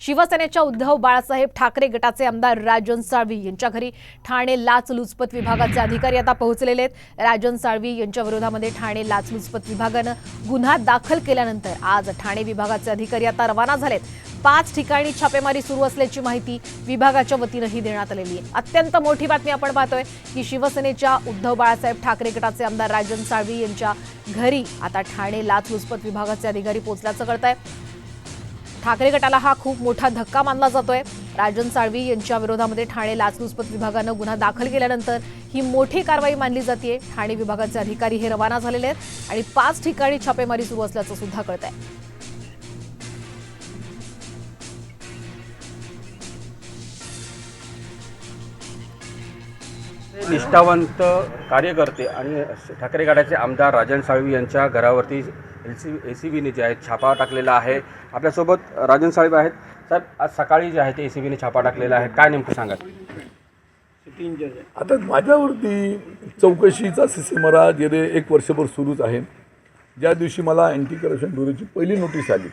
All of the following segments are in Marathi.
शिवसेनेच्या उद्धव बाळासाहेब ठाकरे गटाचे आमदार राजन साळवी यांच्या घरी ठाणे लाचलुचपत विभागाचे अधिकारी आता पोहोचलेले आहेत. राजन साळवी यांच्या विरोधामध्ये ठाणे लाचलुचपत विभागानं गुन्हा दाखल केल्यानंतर आज ठाणे विभागाचे अधिकारी आता रवाना झालेत. पाच ठिकाणी छापेमारी सुरू असल्याची माहिती विभागाच्या वतीनंही देण्यात आलेली आहे. अत्यंत मोठी बातमी आपण पाहतोय की शिवसेनेच्या उद्धव बाळासाहेब ठाकरे गटाचे आमदार राजन साळवी यांच्या घरी आता ठाणे लाचलुचपत विभागाचे अधिकारी पोहोचल्याचं कळत आहे ठाकरे गटाला हा खूप मोठा धक्का मानला जातोय. राजन साळवी यांच्या विरोधामध्ये ठाणे लाचलुचपत विभागानं गुन्हा दाखल केल्यानंतर ही मोठी कारवाई मानली जाते ठाणे विभागाचे अधिकारी हे रवाना झालेले आहेत आणि पाच ठिकाणी छापेमारी सुरू असल्याचं सुद्धा कळत आहे निष्ठावंत कार्यकर्ते आणि ठाकरे गटाचे आमदार राजन साळवी यांच्या घरावरती एल सी ए सी बीने जे आहे छापा टाकलेला आहे. आपल्यासोबत राजन साळवी आहेत. साहेब आज सकाळी जे आहे ते ए सी बीने छापा टाकलेला आहे. काय नेमकं सांगा आता माझ्यावरती चौकशीचा सिसेमरा गेले एक वर्षभर सुरूच आहे ज्या दिवशी मला अँटी करप्शन ब्युरोची पहिली नोटीस आली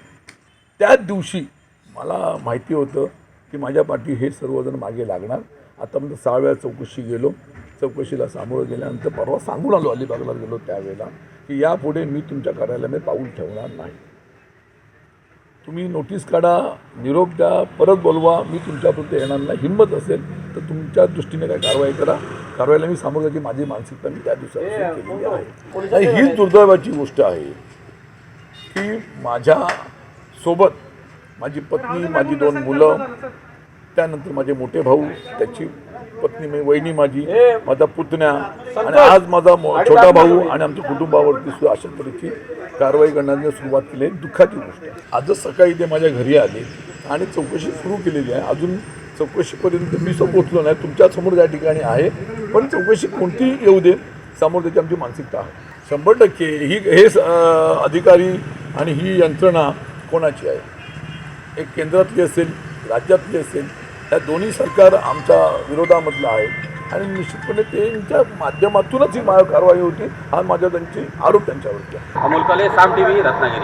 त्या दिवशी मला माहिती होतं की माझ्या पाठी हे सर्वजण मागे लागणार. आतापर्यंत सहा वेळा चौकशी गेलो. चौकशीला सामोरं गेल्यानंतर परवा सांगून आलो अलिबागला गेलो त्यावेळेला की यापुढे मी तुमच्या कार्यालयामध्ये पाऊल ठेवणार नाही. तुम्ही नोटीस काढा निरोप द्या परत बोलवा मी तुमच्यापर्यंत येणार नाही. हिंमत असेल तर तुमच्या दृष्टीने काय कारवाई करा. कारवाईला मी सामोरं जायची माझी मानसिकता मी त्या दिवसापासून केलेली आहे? आणि हीच दुर्दैवाची गोष्ट आहे की माझ्या सोबत माझी पत्नी माझी दोन मुलं त्यानंतर माझे मोठे भाऊ त्याची पत्नी म्हणजे वहिनी माझी माझा पुतण्या आणि आज माझा मो- छोटा भाऊ आणि आमच्या कुटुंबावरती सुद्धा अशा तऱ्हेची कारवाई करण्याची सुरुवात केली आहे. दुःखाची गोष्ट आजच सकाळी ते माझ्या घरी आले आणि चौकशी सुरू केलेली आहे. अजून चौकशीपर्यंत मी सो पोचलो नाही. तुमच्यासमोर त्या ठिकाणी आहे. पण चौकशी कोणतीही येऊ दे समोर त्याची आमची मानसिकता आहे. शंभर टक्के ही हे अधिकारी आणि ही यंत्रणा कोणाची आहे? एक केंद्रातली असेल राज्यातली असेल या दोन्ही सरकार आमच्या विरोधामधलं आहे. आणि निश्चितपणे त्यांच्या माध्यमातूनच ही मा- कारवाई होती हा माझ्या त्यांची आरोप त्यांच्यावरती अमोल कले साम टी व्ही रत्नागिरी.